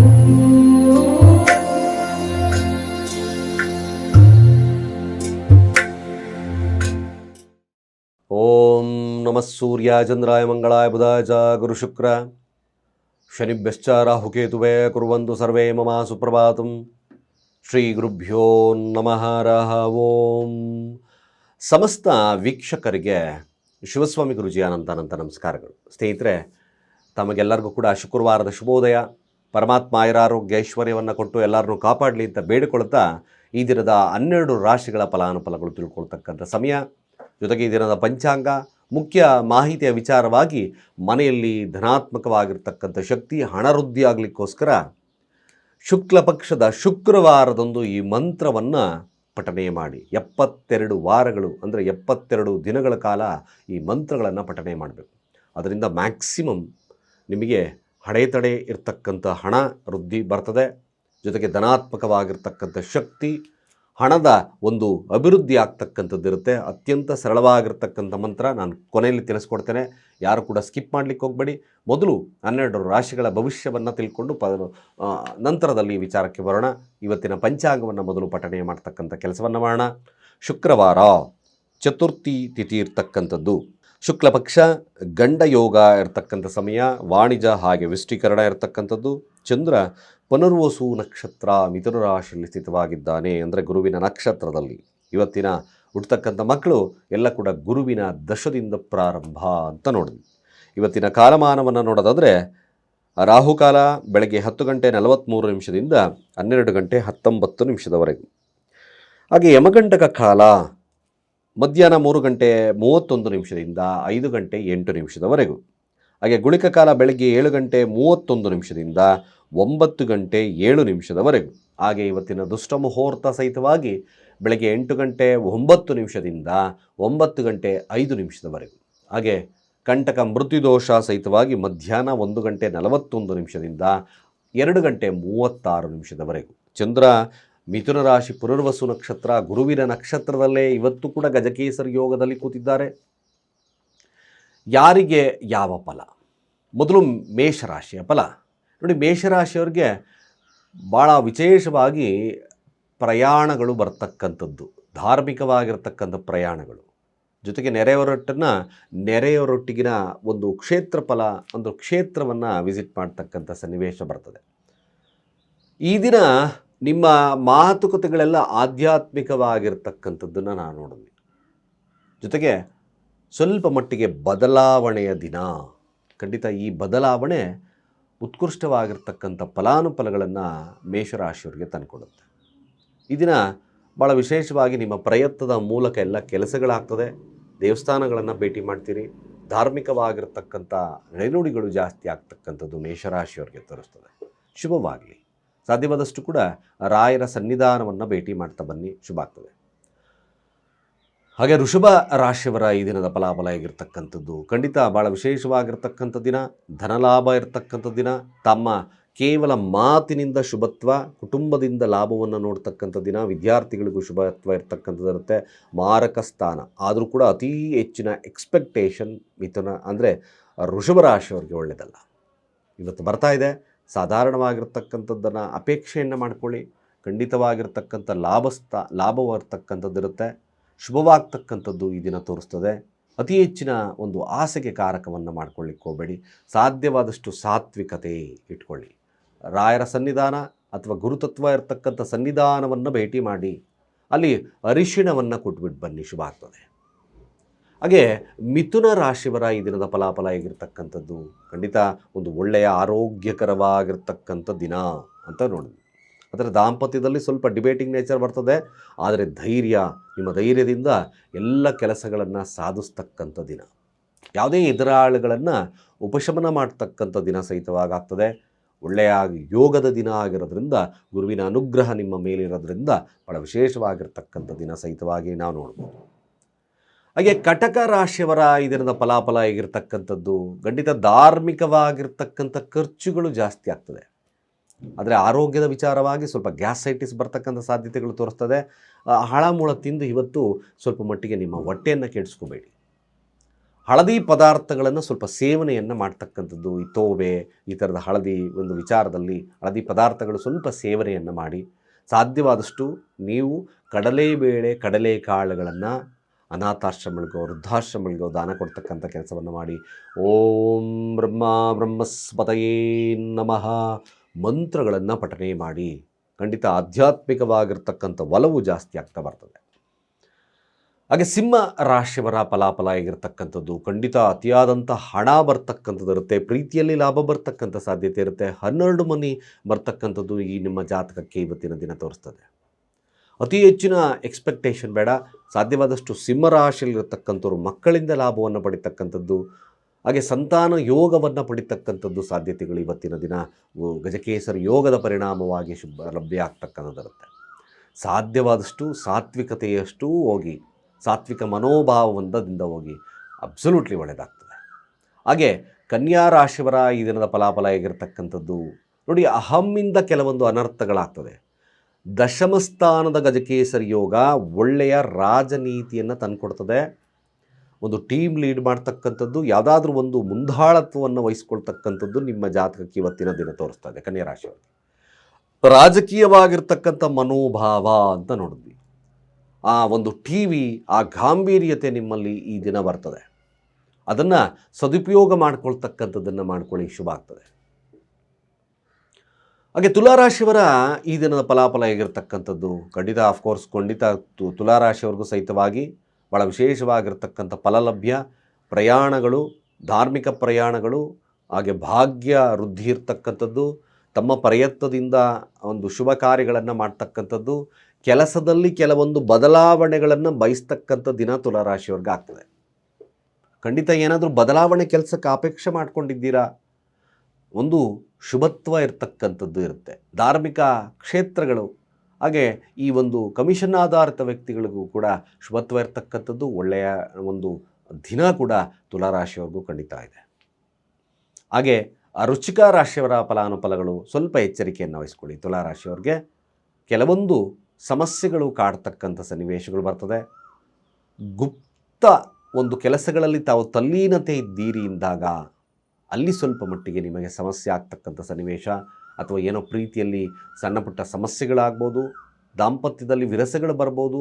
ಓಂ ನಮಃ ಸೂರ್ಯ ಚಂದ್ರಾಯ ಮಂಗಳಾಯ ಬುಧಾಯ ಚ ಗುರು ಶುಕ್ರ ಶನಿಭ್ಯಶ್ಚ ರಾಹುಕೇತುವೆ ಕುರುವಂತು ಸರ್ವೇ ಮಮ ಸುಪ್ರಭಾತಂ ಶ್ರೀ ಗುರುಭ್ಯೋ ನಮಃ ರಹ ಓಂ ಸಮಸ್ತ ವೀಕ್ಷಕರಿಗೆ ಶಿವಸ್ವಾಮಿ ಗುರುಜಿ ಅನಂತ ನಮಸ್ಕಾರಗಳು. ಸ್ನೇಹಿತರೆ, ತಮಗೆಲ್ಲರಿಗೂ ಕೂಡ ಶುಕ್ರವಾರದ ಶುಭೋದಯ. ಪರಮಾತ್ಮ ಆಯುರಾರೋಗ್ಯ ಐಶ್ವರ್ಯವನ್ನು ಕೊಟ್ಟು ಎಲ್ಲರನ್ನೂ ಕಾಪಾಡಲಿ ಅಂತ ಬೇಡಿಕೊಳ್ತಾ ಈ ದಿನದ ಹನ್ನೆರಡು ರಾಶಿಗಳ ಫಲಾನುಫಲಗಳು ತಿಳ್ಕೊಳ್ತಕ್ಕಂಥ ಸಮಯ. ಜೊತೆಗೆ ಈ ದಿನದ ಪಂಚಾಂಗ, ಮುಖ್ಯ ಮಾಹಿತಿಯ ವಿಚಾರವಾಗಿ ಮನೆಯಲ್ಲಿ ಧನಾತ್ಮಕವಾಗಿರ್ತಕ್ಕಂಥ ಶಕ್ತಿ ಹಣ ಆಗಲಿಕ್ಕೋಸ್ಕರ ಶುಕ್ಲ ಪಕ್ಷದ ಶುಕ್ರವಾರದಂದು ಈ ಮಂತ್ರವನ್ನು ಪಠನೆ ಮಾಡಿ. ಎಪ್ಪತ್ತೆರಡು ವಾರಗಳು ಅಂದರೆ ಎಪ್ಪತ್ತೆರಡು ದಿನಗಳ ಕಾಲ ಈ ಮಂತ್ರಗಳನ್ನು ಪಠನೆ ಮಾಡಬೇಕು. ಅದರಿಂದ ಮ್ಯಾಕ್ಸಿಮಮ್ ನಿಮಗೆ ಹಡೆತಡೆ ಇರತಕ್ಕಂಥ ಹಣ ವೃದ್ಧಿ ಬರ್ತದೆ. ಜೊತೆಗೆ ಧನಾತ್ಮಕವಾಗಿರ್ತಕ್ಕಂಥ ಶಕ್ತಿ ಹಣದ ಒಂದು ಅಭಿವೃದ್ಧಿ ಆಗ್ತಕ್ಕಂಥದ್ದು ಇರುತ್ತೆ. ಅತ್ಯಂತ ಸರಳವಾಗಿರ್ತಕ್ಕಂಥ ಮಂತ್ರ ನಾನು ಕೊನೆಯಲ್ಲಿ ತಿಳಿಸ್ಕೊಡ್ತೇನೆ. ಯಾರು ಕೂಡ ಸ್ಕಿಪ್ ಮಾಡಲಿಕ್ಕೆ ಹೋಗಬೇಡಿ. ಮೊದಲು ಹನ್ನೆರಡು ರಾಶಿಗಳ ಭವಿಷ್ಯವನ್ನು ತಿಳ್ಕೊಂಡು ಪ ನಂತರದಲ್ಲಿ ವಿಚಾರಕ್ಕೆ ಬರೋಣ. ಇವತ್ತಿನ ಪಂಚಾಂಗವನ್ನು ಮೊದಲು ಪಠಣೆ ಮಾಡ್ತಕ್ಕಂಥ ಕೆಲಸವನ್ನು ಮಾಡೋಣ. ಶುಕ್ರವಾರ ಚತುರ್ಥಿ ತಿಥಿ ಇರ್ತಕ್ಕಂಥದ್ದು. ಶುಕ್ಲ ಪಕ್ಷ ಗಂಡ ಯೋಗ ಇರತಕ್ಕಂಥ ಸಮಯ ವಾಣಿಜ ಹಾಗೆ ವಿಷ್ಟೀಕರಣ ಇರತಕ್ಕಂಥದ್ದು. ಚಂದ್ರ ಪುನರ್ವಸು ನಕ್ಷತ್ರ ಮಿಥುನ ರಾಶಿಯಲ್ಲಿ ಸ್ಥಿತವಾಗಿದ್ದಾನೆ ಅಂದರೆ ಗುರುವಿನ ನಕ್ಷತ್ರದಲ್ಲಿ. ಇವತ್ತಿನ ಹುಟ್ಟತಕ್ಕಂಥ ಮಕ್ಕಳು ಎಲ್ಲ ಕೂಡ ಗುರುವಿನ ದಶದಿಂದ ಪ್ರಾರಂಭ ಅಂತ ನೋಡಿದ್ವಿ. ಇವತ್ತಿನ ಕಾಲಮಾನವನ್ನು ನೋಡೋದಾದರೆ ರಾಹುಕಾಲ ಬೆಳಗ್ಗೆ ಹತ್ತು ಗಂಟೆ ನಲವತ್ತ್ಮೂರು ನಿಮಿಷದಿಂದ ಹನ್ನೆರಡು ಗಂಟೆ ಹತ್ತೊಂಬತ್ತು ನಿಮಿಷದವರೆಗೂ. ಹಾಗೆ ಯಮಗಂಟಕ ಕಾಲ ಮಧ್ಯಾಹ್ನ ಮೂರು ಗಂಟೆ ಮೂವತ್ತೊಂದು ನಿಮಿಷದಿಂದ ಐದು ಗಂಟೆ ಎಂಟು ನಿಮಿಷದವರೆಗೂ. ಹಾಗೆ ಗುಳಿಕ ಕಾಲ ಬೆಳಗ್ಗೆ ಏಳು ಗಂಟೆ ಮೂವತ್ತೊಂದು ನಿಮಿಷದಿಂದ ಒಂಬತ್ತು ಗಂಟೆ ಏಳು ನಿಮಿಷದವರೆಗೂ. ಹಾಗೆ ಇವತ್ತಿನ ದುಷ್ಟ ಮುಹೂರ್ತ ಸಹಿತವಾಗಿ ಬೆಳಗ್ಗೆ ಎಂಟು ಗಂಟೆ ಒಂಬತ್ತು ನಿಮಿಷದಿಂದ ಒಂಬತ್ತು ಗಂಟೆ ಐದು ನಿಮಿಷದವರೆಗೂ. ಹಾಗೆ ಕಂಟಕ ಮೃತ್ಯುದೋಷ ಸಹಿತವಾಗಿ ಮಧ್ಯಾಹ್ನ ಒಂದು ಗಂಟೆ ನಲವತ್ತೊಂದು ನಿಮಿಷದಿಂದ ಎರಡು ಗಂಟೆ ಮೂವತ್ತಾರು ನಿಮಿಷದವರೆಗೂ. ಚಂದ್ರ ಮಿಥುನ ರಾಶಿ ಪುನರ್ವಸು ನಕ್ಷತ್ರ, ಗುರುವಿನ ನಕ್ಷತ್ರದಲ್ಲೇ ಇವತ್ತು ಕೂಡ ಗಜಕೇಸರಿ ಯೋಗದಲ್ಲಿ ಕೂತಿದ್ದಾರೆ. ಯಾರಿಗೆ ಯಾವ ಫಲ? ಮೊದಲು ಮೇಷರಾಶಿಯ ಫಲ. ನೋಡಿ, ಮೇಷರಾಶಿಯವ್ರಿಗೆ ಭಾಳ ವಿಶೇಷವಾಗಿ ಪ್ರಯಾಣಗಳು ಬರ್ತಕ್ಕಂಥದ್ದು, ಧಾರ್ಮಿಕವಾಗಿರ್ತಕ್ಕಂಥ ಪ್ರಯಾಣಗಳು. ಜೊತೆಗೆ ನೆರೆಯವರೊಟ್ಟನ್ನು ನೆರೆಯವರೊಟ್ಟಿಗಿನ ಒಂದು ಕ್ಷೇತ್ರ ಫಲ ಒಂದು ಕ್ಷೇತ್ರವನ್ನು ವಿಸಿಟ್ ಮಾಡ್ತಕ್ಕಂಥ ಸನ್ನಿವೇಶ ಬರ್ತದೆ. ಈ ದಿನ ನಿಮ್ಮ ಮಾತುಕತೆಗಳೆಲ್ಲ ಆಧ್ಯಾತ್ಮಿಕವಾಗಿರ್ತಕ್ಕಂಥದ್ದನ್ನು ನಾನು ನೋಡಿದ್ವಿ ಜೊತೆಗೆ ಸ್ವಲ್ಪ ಮಟ್ಟಿಗೆ ಬದಲಾವಣೆಯ ದಿನ, ಖಂಡಿತ ಈ ಬದಲಾವಣೆ ಉತ್ಕೃಷ್ಟವಾಗಿರ್ತಕ್ಕಂಥ ಫಲಾನುಫಲಗಳನ್ನು ಮೇಷರಾಶಿಯವರಿಗೆ ತಂದುಕೊಡುತ್ತೆ. ಈ ದಿನ ಭಾಳ ವಿಶೇಷವಾಗಿ ನಿಮ್ಮ ಪ್ರಯತ್ನದ ಮೂಲಕ ಎಲ್ಲ ಕೆಲಸಗಳಾಗ್ತದೆ. ದೇವಸ್ಥಾನಗಳನ್ನು ಭೇಟಿ ಮಾಡ್ತೀರಿ. ಧಾರ್ಮಿಕವಾಗಿರ್ತಕ್ಕಂಥ ನಡೆನುಡಿಗಳು ಜಾಸ್ತಿ ಆಗ್ತಕ್ಕಂಥದ್ದು ಮೇಷರಾಶಿಯವರಿಗೆ ತೋರಿಸ್ತದೆ. ಶುಭವಾಗಲಿ. ಸಾಧ್ಯವಾದಷ್ಟು ಕೂಡ ರಾಯರ ಸನ್ನಿಧಾನವನ್ನು ಭೇಟಿ ಮಾಡ್ತಾ ಬನ್ನಿ. ಶುಭ ಆಗ್ತದೆ. ಹಾಗೆ ಋಷಭ ರಾಶಿಯವರ ಈ ದಿನದ ಫಲಾಫಲ ಆಗಿರ್ತಕ್ಕಂಥದ್ದು ಖಂಡಿತ ಭಾಳ ವಿಶೇಷವಾಗಿರ್ತಕ್ಕಂಥ ದಿನ, ಧನಲಾಭ ಇರತಕ್ಕಂಥ ದಿನ, ತಮ್ಮ ಕೇವಲ ಮಾತಿನಿಂದ ಶುಭತ್ವ, ಕುಟುಂಬದಿಂದ ಲಾಭವನ್ನು ನೋಡ್ತಕ್ಕಂಥ ದಿನ, ವಿದ್ಯಾರ್ಥಿಗಳಿಗೂ ಶುಭತ್ವ ಇರತಕ್ಕಂಥದ್ದು ಇರುತ್ತೆ ಮಾರಕ ಸ್ಥಾನ. ಆದರೂ ಕೂಡ ಅತೀ ಹೆಚ್ಚಿನ ಎಕ್ಸ್ಪೆಕ್ಟೇಷನ್ ಮಿಥುನ ಅಂದರೆ ಋಷಭ ರಾಶಿಯವರಿಗೆ ಒಳ್ಳೆಯದಲ್ಲ ಇವತ್ತು ಬರ್ತಾ ಇದೆ. ಸಾಧಾರಣವಾಗಿರ್ತಕ್ಕಂಥದ್ದನ್ನು ಅಪೇಕ್ಷೆಯನ್ನು ಮಾಡ್ಕೊಳ್ಳಿ. ಖಂಡಿತವಾಗಿರ್ತಕ್ಕಂಥ ಲಾಭಸ್ಥ ಲಾಭವಾಗಿರ್ತಕ್ಕಂಥದ್ದಿರುತ್ತೆ ಶುಭವಾಗ್ತಕ್ಕಂಥದ್ದು ಈ ದಿನ ತೋರಿಸ್ತದೆ. ಅತಿ ಹೆಚ್ಚಿನ ಒಂದು ಆಸೆಗೆ ಕಾರಕವನ್ನು ಮಾಡ್ಕೊಳ್ಳಿಕ್ಕೆ ಹೋಗಬೇಡಿ. ಸಾಧ್ಯವಾದಷ್ಟು ಸಾತ್ವಿಕತೆ ಇಟ್ಕೊಳ್ಳಿ. ರಾಯರ ಸನ್ನಿಧಾನ ಅಥವಾ ಗುರುತತ್ವ ಇರತಕ್ಕಂಥ ಸನ್ನಿಧಾನವನ್ನು ಭೇಟಿ ಮಾಡಿ. ಅಲ್ಲಿ ಅರಿಶಿಣವನ್ನು ಕೊಟ್ಬಿಟ್ಟು ಬನ್ನಿ, ಶುಭ ಆಗ್ತದೆ. ಹಾಗೆ ಮಿಥುನ ರಾಶಿಯವರ ಈ ದಿನದ ಫಲಾಫಲ ಹೇಗಿರ್ತಕ್ಕಂಥದ್ದು? ಖಂಡಿತ ಒಂದು ಒಳ್ಳೆಯ ಆರೋಗ್ಯಕರವಾಗಿರ್ತಕ್ಕಂಥ ದಿನ ಅಂತ ನೋಡಿದ್ವಿ ಅದರ ದಾಂಪತ್ಯದಲ್ಲಿ ಸ್ವಲ್ಪ ಡಿಬೇಟಿಂಗ್ ನೇಚರ್ ಬರ್ತದೆ. ಆದರೆ ಧೈರ್ಯ, ನಿಮ್ಮ ಧೈರ್ಯದಿಂದ ಎಲ್ಲ ಕೆಲಸಗಳನ್ನು ಸಾಧಿಸ್ತಕ್ಕಂಥ ದಿನ. ಯಾವುದೇ ಎದುರಾಳಿಗಳನ್ನು ಉಪಶಮನ ಮಾಡ್ತಕ್ಕಂಥ ದಿನ ಸಹಿತವಾಗಾಗ್ತದೆ ಒಳ್ಳೆಯ ಯೋಗದ ದಿನ ಆಗಿರೋದ್ರಿಂದ, ಗುರುವಿನ ಅನುಗ್ರಹ ನಿಮ್ಮ ಮೇಲಿರೋದ್ರಿಂದ ಭಾಳ ವಿಶೇಷವಾಗಿರ್ತಕ್ಕಂಥ ದಿನ ಸಹಿತವಾಗಿ ನಾವು ನೋಡ್ಬೋದು. ಹಾಗೆ ಕಟಕ ರಾಶಿಯವರ ಇದರಿಂದ ಫಲಾಫಲ ಆಗಿರ್ತಕ್ಕಂಥದ್ದು ಖಂಡಿತ ಧಾರ್ಮಿಕವಾಗಿರ್ತಕ್ಕಂಥ ಖರ್ಚುಗಳು ಜಾಸ್ತಿ ಆಗ್ತದೆ. ಆದರೆ ಆರೋಗ್ಯದ ವಿಚಾರವಾಗಿ ಸ್ವಲ್ಪ ಗ್ಯಾಸೈಟಿಸ್ ಬರ್ತಕ್ಕಂಥ ಸಾಧ್ಯತೆಗಳು ತೋರಿಸ್ತದೆ. ಹಳಮೂಳ ತಿಂದು ಇವತ್ತು ಸ್ವಲ್ಪ ಮಟ್ಟಿಗೆ ನಿಮ್ಮ ಹೊಟ್ಟೆಯನ್ನು ಕೆಡಿಸ್ಕೋಬೇಡಿ. ಹಳದಿ ಪದಾರ್ಥಗಳನ್ನು ಸ್ವಲ್ಪ ಸೇವನೆಯನ್ನು ಮಾಡ್ತಕ್ಕಂಥದ್ದು, ಈ ತೋವೆ, ಈ ಥರದ ಹಳದಿ ಒಂದು ವಿಚಾರದಲ್ಲಿ ಹಳದಿ ಪದಾರ್ಥಗಳು ಸ್ವಲ್ಪ ಸೇವನೆಯನ್ನು ಮಾಡಿ. ಸಾಧ್ಯವಾದಷ್ಟು ನೀವು ಕಡಲೆಬೇಳೆ, ಕಡಲೆಕಾಳುಗಳನ್ನು ಅನಾಥಾಶ್ರಮಗಳಿಗೋ ವೃದ್ಧಾಶ್ರಮಗಳಿಗೋ ದಾನ ಕೊಡ್ತಕ್ಕಂಥ ಕೆಲಸವನ್ನು ಮಾಡಿ. ಓಂ ಬ್ರಹ್ಮ ಬ್ರಹ್ಮಸ್ಪತಯೇ ನಮಃ. ಮಂತ್ರಗಳನ್ನು ಪಠನೆ ಮಾಡಿ. ಖಂಡಿತ ಆಧ್ಯಾತ್ಮಿಕವಾಗಿರ್ತಕ್ಕಂಥ ಒಲವು ಜಾಸ್ತಿ ಆಗ್ತಾ ಬರ್ತದೆ. ಹಾಗೆ ಸಿಂಹ ರಾಶಿಯವರ ಫಲಾಫಲ ಆಗಿರ್ತಕ್ಕಂಥದ್ದು ಖಂಡಿತ ಅತಿಯಾದಂಥ ಹಣ ಬರ್ತಕ್ಕಂಥದ್ದು ಇರುತ್ತೆ. ಪ್ರೀತಿಯಲ್ಲಿ ಲಾಭ ಬರ್ತಕ್ಕಂಥ ಸಾಧ್ಯತೆ ಇರುತ್ತೆ. ಹನ್ನೆರಡು ಮನಿ ಬರ್ತಕ್ಕಂಥದ್ದು ಈ ನಿಮ್ಮ ಜಾತಕಕ್ಕೆ ಇವತ್ತಿನ ದಿನ ತೋರಿಸ್ತದೆ. ಅತಿ ಹೆಚ್ಚಿನ ಎಕ್ಸ್ಪೆಕ್ಟೇಷನ್ ಬೇಡ. ಸಾಧ್ಯವಾದಷ್ಟು ಸಿಂಹರಾಶಿಯಲ್ಲಿರ್ತಕ್ಕಂಥವ್ರು ಮಕ್ಕಳಿಂದ ಲಾಭವನ್ನು ಪಡಿತಕ್ಕಂಥದ್ದು, ಹಾಗೆ ಸಂತಾನ ಯೋಗವನ್ನು ಪಡಿತಕ್ಕಂಥದ್ದು ಸಾಧ್ಯತೆಗಳು ಇವತ್ತಿನ ದಿನ. ಗಜಕೇಸರ ಯೋಗದ ಪರಿಣಾಮವಾಗಿ ಶುಭ, ಲಭ್ಯ ಆಗ್ತಕ್ಕಂಥದ್ದಿರುತ್ತೆ. ಸಾಧ್ಯವಾದಷ್ಟು ಸಾತ್ವಿಕತೆಯಷ್ಟು ಹೋಗಿ, ಸಾತ್ವಿಕ ಮನೋಭಾವದಿಂದ ಹೋಗಿ ಅಬ್ಸಲ್ಯೂಟ್ಲಿ ಒಳ್ಳೆಯದಾಗ್ತದೆ ಹಾಗೆ ಕನ್ಯಾ ರಾಶಿಯವರ ಈ ದಿನದ ಫಲಾಫಲ ಹೇಗಿರ್ತಕ್ಕಂಥದ್ದು, ನೋಡಿ ಅಹಮ್ಮಿಂದ ಕೆಲವೊಂದು ಅನರ್ಥಗಳಾಗ್ತದೆ. ದಶಮ ಸ್ಥಾನದ ಗಜಕೇಸರಿ ಯೋಗ ಒಳ್ಳೆಯ ರಾಜನೀತಿಯನ್ನು ತಂದುಕೊಡ್ತದೆ. ಒಂದು ಟೀಮ್ ಲೀಡ್ ಮಾಡ್ತಕ್ಕಂಥದ್ದು, ಯಾವುದಾದ್ರೂ ಒಂದು ಮುಂದಾಳತ್ವವನ್ನು ವಹಿಸ್ಕೊಳ್ತಕ್ಕಂಥದ್ದು ನಿಮ್ಮ ಜಾತಕಕ್ಕೆ ಇವತ್ತಿನ ದಿನ ತೋರಿಸ್ತದೆ ಕನ್ಯಾ ರಾಶಿಯವರಿಗೆ. ರಾಜಕೀಯವಾಗಿರ್ತಕ್ಕಂಥ ಮನೋಭಾವ ಅಂತ ನೋಡಿದ್ವಿ. ಆ ಒಂದು ಟಿ ವಿ, ಆ ಗಾಂಭೀರ್ಯತೆ ನಿಮ್ಮಲ್ಲಿ ಈ ದಿನ ಬರ್ತದೆ. ಅದನ್ನು ಸದುಪಯೋಗ ಮಾಡ್ಕೊಳ್ತಕ್ಕಂಥದ್ದನ್ನು ಮಾಡ್ಕೊಳ್ಳಿ, ಶುಭ ಆಗ್ತದೆ. ಹಾಗೆ ತುಲಾರಾಶಿಯವರ ಈ ದಿನದ ಫಲಾಫಲ ಹೇಗಿರ್ತಕ್ಕಂಥದ್ದು? ಖಂಡಿತ ಆಫ್ಕೋರ್ಸ್ ಖಂಡಿತ ತು- ತುಲಾರಾಶಿಯವ್ರಿಗೂ ಸಹಿತವಾಗಿ ಭಾಳ ವಿಶೇಷವಾಗಿರ್ತಕ್ಕಂಥ ಫಲಲಭ್ಯ, ಪ್ರಯಾಣಗಳು, ಧಾರ್ಮಿಕ ಪ್ರಯಾಣಗಳು, ಹಾಗೆ ಭಾಗ್ಯ ವೃದ್ಧಿ ಇರ್ತಕ್ಕಂಥದ್ದು, ತಮ್ಮ ಪ್ರಯತ್ನದಿಂದ ಒಂದು ಶುಭ ಕಾರ್ಯಗಳನ್ನು ಮಾಡ್ತಕ್ಕಂಥದ್ದು, ಕೆಲಸದಲ್ಲಿ ಕೆಲವೊಂದು ಬದಲಾವಣೆಗಳನ್ನು ಬಯಸ್ತಕ್ಕಂಥ ದಿನ ತುಲಾರಾಶಿಯವ್ರಿಗೆ ಆಗ್ತದೆ. ಖಂಡಿತ ಏನಾದರೂ ಬದಲಾವಣೆ ಕೆಲಸಕ್ಕೆ ಅಪೇಕ್ಷೆ ಮಾಡ್ಕೊಂಡಿದ್ದೀರಾ? ಒಂದು ಶುಭತ್ವ ಇರತಕ್ಕಂಥದ್ದು ಇರುತ್ತೆ. ಧಾರ್ಮಿಕ ಕ್ಷೇತ್ರಗಳು, ಹಾಗೆ ಈ ಒಂದು ಕಮಿಷನ್ ಆಧಾರಿತ ವ್ಯಕ್ತಿಗಳಿಗೂ ಕೂಡ ಶುಭತ್ವ ಇರತಕ್ಕಂಥದ್ದು ಒಳ್ಳೆಯ ಒಂದು ದಿನ ಕೂಡ ತುಲಾರಾಶಿಯವ್ರಿಗೂ ಖಂಡಿತ ಇದೆ. ಹಾಗೆ ರುಚಿಕ ರಾಶಿಯವರ ಫಲಾನುಫಲಗಳು ಸ್ವಲ್ಪ ಎಚ್ಚರಿಕೆಯನ್ನು ವಹಿಸ್ಕೊಳ್ಳಿ. ತುಲಾರಾಶಿಯವ್ರಿಗೆ ಕೆಲವೊಂದು ಸಮಸ್ಯೆಗಳು ಕಾಡ್ತಕ್ಕಂಥ ಸನ್ನಿವೇಶಗಳು ಬರ್ತದೆ. ಗುಪ್ತ ಒಂದು ಕೆಲಸಗಳಲ್ಲಿ ತಾವು ತಲ್ಲೀನತೆ ಇದ್ದೀರಿ ಎಂದಾಗ ಅಲ್ಲಿ ಸ್ವಲ್ಪ ಮಟ್ಟಿಗೆ ನಿಮಗೆ ಸಮಸ್ಯೆ ಆಗ್ತಕ್ಕಂಥ ಸನ್ನಿವೇಶ ಅಥವಾ ಏನೋ ಪ್ರೀತಿಯಲ್ಲಿ ಸಣ್ಣ ಪುಟ್ಟ ಸಮಸ್ಯೆಗಳಾಗ್ಬೋದು, ದಾಂಪತ್ಯದಲ್ಲಿ ವಿರಸಗಳು ಬರ್ಬೋದು,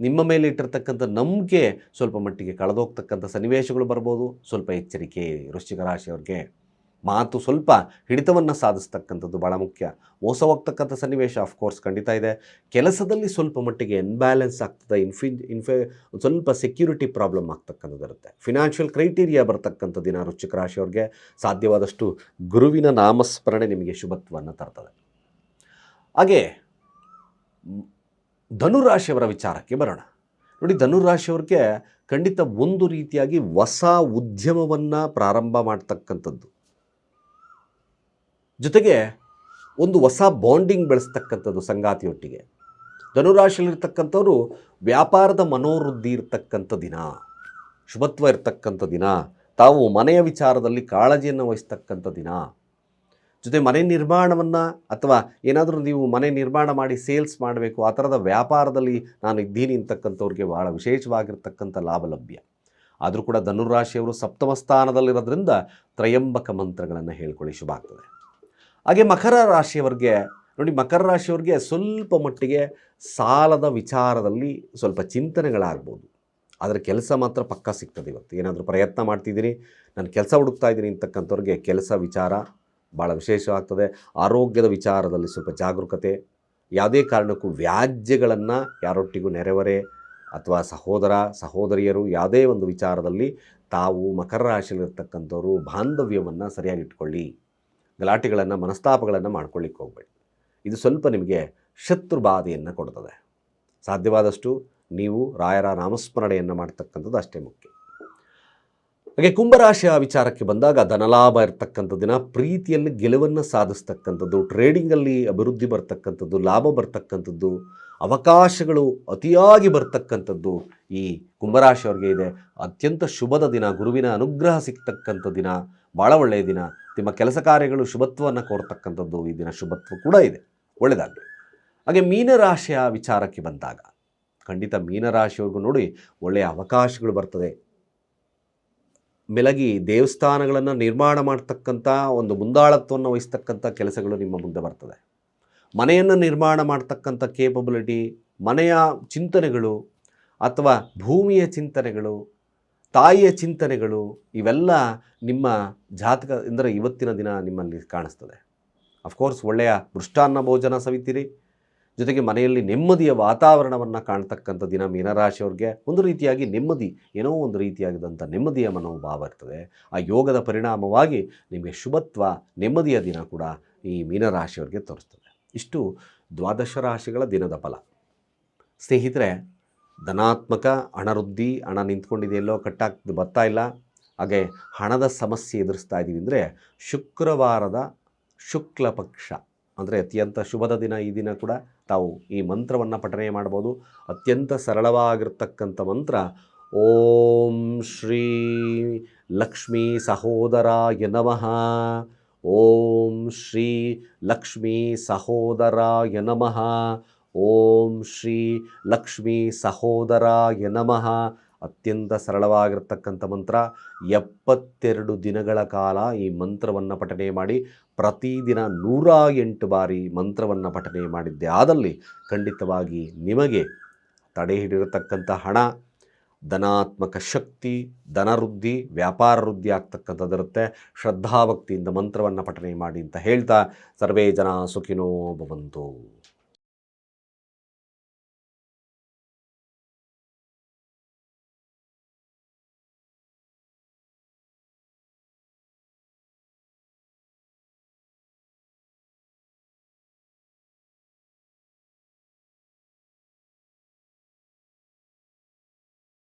ನಿಮ್ಮ ಮೇಲೆ ಇಟ್ಟಿರ್ತಕ್ಕಂಥ ನಂಬಿಕೆ ಸ್ವಲ್ಪ ಮಟ್ಟಿಗೆ ಕಳೆದೋಗ್ತಕ್ಕಂಥ ಸನ್ನಿವೇಶಗಳು ಬರ್ಬೋದು, ಸ್ವಲ್ಪ ಎಚ್ಚರಿಕೆ ವೃಶ್ಚಿಕ ರಾಶಿಯವ್ರಿಗೆ. ಮಾತು ಸ್ವಲ್ಪ ಹಿಡಿತವನ್ನು ಸಾಧಿಸ್ತಕ್ಕಂಥದ್ದು ಭಾಳ ಮುಖ್ಯ. ಮೋಸ ಹೋಗ್ತಕ್ಕಂಥ ಸನ್ನಿವೇಶ ಆಫ್ಕೋರ್ಸ್ ಖಂಡಿತ ಇದೆ. ಕೆಲಸದಲ್ಲಿ ಸ್ವಲ್ಪ ಮಟ್ಟಿಗೆ ಎನ್ಬ್ಯಾಲೆನ್ಸ್ ಆಗ್ತದೆ ಇನ್ಫಿ ಇನ್ಫೆ ಸ್ವಲ್ಪ ಸೆಕ್ಯೂರಿಟಿ ಪ್ರಾಬ್ಲಮ್ ಆಗ್ತಕ್ಕಂಥದ್ದು ಇರುತ್ತೆ. ಫಿನಾನ್ಷಿಯಲ್ ಕ್ರೈಟೀರಿಯಾ ಬರ್ತಕ್ಕಂಥ ದಿನ ರುಚಿಕ ರಾಶಿಯವ್ರಿಗೆ ಸಾಧ್ಯವಾದಷ್ಟು ಗುರುವಿನ ನಾಮಸ್ಮರಣೆ ನಿಮಗೆ ಶುಭತ್ವವನ್ನು ತರ್ತದೆ. ಹಾಗೆ, ಧನುರಾಶಿಯವರ ವಿಚಾರಕ್ಕೆ ಬರೋಣ. ನೋಡಿ, ಧನುರಾಶಿಯವ್ರಿಗೆ ಖಂಡಿತ ಒಂದು ರೀತಿಯಾಗಿ ಹೊಸ ಉದ್ಯಮವನ್ನು ಪ್ರಾರಂಭ ಮಾಡ್ತಕ್ಕಂಥದ್ದು. ಜೊತೆಗೆ ಒಂದು ಹೊಸ ಬಾಂಡಿಂಗ್ ಬೆಳೆಸ್ತಕ್ಕಂಥದ್ದು ಸಂಗಾತಿಯೊಟ್ಟಿಗೆ. ಧನುರಾಶಿಯಲ್ಲಿರ್ತಕ್ಕಂಥವ್ರು ವ್ಯಾಪಾರದ ಮನೋವೃದ್ಧಿ ಇರತಕ್ಕಂಥ ದಿನ, ಶುಭತ್ವ ಇರತಕ್ಕಂಥ ದಿನ, ತಾವು ಮನೆಯ ವಿಚಾರದಲ್ಲಿ ಕಾಳಜಿಯನ್ನು ವಹಿಸ್ತಕ್ಕಂಥ ದಿನ. ಜೊತೆ ಮನೆ ನಿರ್ಮಾಣವನ್ನು ಅಥವಾ ಏನಾದರೂ ನೀವು ಮನೆ ನಿರ್ಮಾಣ ಮಾಡಿ ಸೇಲ್ಸ್ ಮಾಡಬೇಕು, ಆ ಥರದ ವ್ಯಾಪಾರದಲ್ಲಿ ನಾನು ಇದ್ದೀನಿ ಅಂತಕ್ಕಂಥವ್ರಿಗೆ ಭಾಳ ವಿಶೇಷವಾಗಿರ್ತಕ್ಕಂಥ ಲಾಭ ಲಭ್ಯ. ಆದರೂ ಕೂಡ ಧನುರಾಶಿಯವರು ಸಪ್ತಮ ಸ್ಥಾನದಲ್ಲಿರೋದ್ರಿಂದ ತ್ರಯಂಬಕ ಮಂತ್ರಗಳನ್ನು ಹೇಳ್ಕೊಳ್ಳಿ, ಶುಭ ಆಗ್ತದೆ. ಹಾಗೆ ಮಕರ ರಾಶಿಯವರಿಗೆ, ನೋಡಿ ಮಕರ ರಾಶಿಯವ್ರಿಗೆ ಸ್ವಲ್ಪ ಮಟ್ಟಿಗೆ ಸಾಲದ ವಿಚಾರದಲ್ಲಿ ಸ್ವಲ್ಪ ಚಿಂತನೆಗಳಾಗ್ಬೋದು. ಆದರೆ ಕೆಲಸ ಮಾತ್ರ ಪಕ್ಕಾ ಸಿಗ್ತದೆ ಇವತ್ತು. ಏನಾದರೂ ಪ್ರಯತ್ನ ಮಾಡ್ತಿದ್ದೀನಿ ನಾನು ಕೆಲಸ ಹುಡುಕ್ತಾ ಇದ್ದೀನಿ ಅಂತಕ್ಕಂಥವ್ರಿಗೆ ಕೆಲಸ ವಿಚಾರ ಭಾಳ ವಿಶೇಷವಾಗ್ತದೆ ಆರೋಗ್ಯದ ವಿಚಾರದಲ್ಲಿ ಸ್ವಲ್ಪ ಜಾಗರೂಕತೆ, ಯಾವುದೇ ಕಾರಣಕ್ಕೂ ವ್ಯಾಜ್ಯಗಳನ್ನು ಯಾರೊಟ್ಟಿಗೂ ನೆರೆವರೆ ಅಥವಾ ಸಹೋದರ, ಸಹೋದರಿಯರು ಯಾವುದೇ ಒಂದು ವಿಚಾರದಲ್ಲಿ ತಾವು ಮಕರ ರಾಶಿಯಲ್ಲಿರ್ತಕ್ಕಂಥವರು, ಬಾಂಧವ್ಯವನ್ನು ಸರಿಯಾಗಿ ಇಟ್ಕೊಳ್ಳಿ. ಗಲಾಟೆಗಳನ್ನು, ಮನಸ್ತಾಪಗಳನ್ನು ಮಾಡ್ಕೊಳ್ಳಿಕ್ಕೆ ಹೋಗಬೇಡಿ. ಇದು ಸ್ವಲ್ಪ ನಿಮಗೆ ಶತ್ರು ಬಾಧೆಯನ್ನು ಕೊಡ್ತದೆ. ಸಾಧ್ಯವಾದಷ್ಟು ನೀವು ರಾಯರ ನಾಮಸ್ಮರಣೆಯನ್ನು ಮಾಡ್ತಕ್ಕಂಥದ್ದು ಅಷ್ಟೇ ಮುಖ್ಯ. ಹಾಗೆ ಕುಂಭರಾಶಿಯ ವಿಚಾರಕ್ಕೆ ಬಂದಾಗ ಧನಲಾಭ ಇರತಕ್ಕಂಥ ದಿನ, ಪ್ರೀತಿಯಲ್ಲಿ ಗೆಲುವನ್ನು ಸಾಧಿಸ್ತಕ್ಕಂಥದ್ದು ಟ್ರೇಡಿಂಗಲ್ಲಿ ಅಭಿವೃದ್ಧಿ ಬರ್ತಕ್ಕಂಥದ್ದು, ಲಾಭ ಬರ್ತಕ್ಕಂಥದ್ದು, ಅವಕಾಶಗಳು ಅತಿಯಾಗಿ ಬರ್ತಕ್ಕಂಥದ್ದು ಈ ಕುಂಭರಾಶಿಯವ್ರಿಗೆ ಇದೆ. ಅತ್ಯಂತ ಶುಭದ ದಿನ, ಗುರುವಿನ ಅನುಗ್ರಹ ಸಿಗ್ತಕ್ಕಂಥ ದಿನ ಭಾಳ ಒಳ್ಳೆಯ ದಿನ. ನಿಮ್ಮ ಕೆಲಸ ಕಾರ್ಯಗಳು ಶುಭತ್ವವನ್ನು ಕೋರ್ತಕ್ಕಂಥದ್ದು ಈ ದಿನ ಶುಭತ್ವ ಕೂಡ ಇದೆ. ಒಳ್ಳೆಯದಾಗಲಿ ಹಾಗೆ ಮೀನರಾಶಿಯ ವಿಚಾರಕ್ಕೆ ಬಂದಾಗ, ಖಂಡಿತ ಮೀನರಾಶಿಯವ್ರಿಗೂ ನೋಡಿ ಒಳ್ಳೆಯ ಅವಕಾಶಗಳು ಬರ್ತದೆ. ಮೆಲಗಿ ದೇವಸ್ಥಾನಗಳನ್ನು ನಿರ್ಮಾಣ ಮಾಡ್ತಕ್ಕಂಥ ಒಂದು ಮುಂದಾಳತ್ವವನ್ನು ವಹಿಸ್ತಕ್ಕಂಥ ಕೆಲಸಗಳು ನಿಮ್ಮ ಮುಂದೆ ಬರ್ತದೆ. ಮನೆಯನ್ನು ನಿರ್ಮಾಣ ಮಾಡ್ತಕ್ಕಂಥ ಕೇಪಬಿಲಿಟಿ ಮನೆಯ ಚಿಂತನೆಗಳು ಅಥವಾ ಭೂಮಿಯ ಚಿಂತನೆಗಳು, ತಾಯಿಯ ಚಿಂತನೆಗಳು, ಇವೆಲ್ಲ ನಿಮ್ಮ ಜಾತಕ, ಅಂದರೆ ಇವತ್ತಿನ ದಿನ ನಿಮ್ಮಲ್ಲಿ ಕಾಣಿಸ್ತದೆ. ಅಫ್ಕೋರ್ಸ್ ಒಳ್ಳೆಯ ಮೃಷ್ಟಾನ್ನ ಭೋಜನ ಸವಿತೀರಿ. ಜೊತೆಗೆ ಮನೆಯಲ್ಲಿ ನೆಮ್ಮದಿಯ ವಾತಾವರಣವನ್ನು ಕಾಣ್ತಕ್ಕಂಥ ದಿನ ಮೀನರಾಶಿಯವ್ರಿಗೆ ಒಂದು ರೀತಿಯಾಗಿ ನೆಮ್ಮದಿ, ಏನೋ ಒಂದು ರೀತಿಯಾಗಿದ್ದಂಥ ನೆಮ್ಮದಿಯ ಮನೋಭಾವ ಇರ್ತದೆ. ಆ ಯೋಗದ ಪರಿಣಾಮವಾಗಿ ನಿಮಗೆ ಶುಭತ್ವ, ನೆಮ್ಮದಿಯ ದಿನ ಕೂಡ ಈ ಮೀನರಾಶಿಯವ್ರಿಗೆ ತೋರಿಸ್ತದೆ. ಇಷ್ಟು ದ್ವಾದಶ ರಾಶಿಗಳ ದಿನದ ಫಲ. ಸ್ನೇಹಿತರೆ ಧನಾತ್ಮಕ ಹಣವೃದ್ಧಿ ಹಣ ನಿಂತ್ಕೊಂಡಿದೆಯಲ್ಲೋ ಕಟ್ಟಾಗ್ತದೆ ಬರ್ತಾ ಇಲ್ಲ. ಹಾಗೆ ಹಣದ ಸಮಸ್ಯೆ ಎದುರಿಸ್ತಾ ಇದ್ದೀವಿ ಅಂದರೆ ಶುಕ್ರವಾರದ ಶುಕ್ಲ ಪಕ್ಷ. ಅಂದರೆ ಅತ್ಯಂತ ಶುಭದ ದಿನ ಈ ದಿನ ಕೂಡ ತಾವು ಈ ಮಂತ್ರವನ್ನು ಪಠನೆ ಮಾಡ್ಬೋದು ಅತ್ಯಂತ ಸರಳವಾಗಿರ್ತಕ್ಕಂಥ ಮಂತ್ರ, ಓಂ ಶ್ರೀ ಲಕ್ಷ್ಮೀ ಸಹೋದರಾಯ ನಮಃ. ಓಂ ಶ್ರೀ ಲಕ್ಷ್ಮೀ ಸಹೋದರಾಯ ನಮಃ. ಓಂ ಶ್ರೀ ಲಕ್ಷ್ಮೀ ಸಹೋದರಾಯ ನಮಃ. ಅತ್ಯಂತ ಸರಳವಾಗಿರ್ತಕ್ಕಂಥ ಮಂತ್ರ. ಎಪ್ಪತ್ತೆರಡು ದಿನಗಳ ಕಾಲ ಈ ಮಂತ್ರವನ್ನು ಪಠನೆ ಮಾಡಿ, ಪ್ರತಿದಿನ ನೂರ ಎಂಟು ಬಾರಿ ಮಂತ್ರವನ್ನು ಪಠನೆ ಮಾಡಿದ್ದೆ. ಆದಲ್ಲಿ ಖಂಡಿತವಾಗಿ ನಿಮಗೆ ತಡೆ ಹಿಡಿರತಕ್ಕಂಥ ಹಣ, ಧನಾತ್ಮಕ ಶಕ್ತಿ, ಧನವೃದ್ಧಿ, ವ್ಯಾಪಾರ ವೃದ್ಧಿ ಆಗ್ತಕ್ಕಂಥದ್ದಿರುತ್ತೆ. ಶ್ರದ್ಧಾಭಕ್ತಿಯಿಂದ ಮಂತ್ರವನ್ನು ಪಠನೆ ಮಾಡಿ ಅಂತ ಹೇಳ್ತಾ, ಸರ್ವೇ ಜನ ಸುಖಿನೋ ಭವಂತು.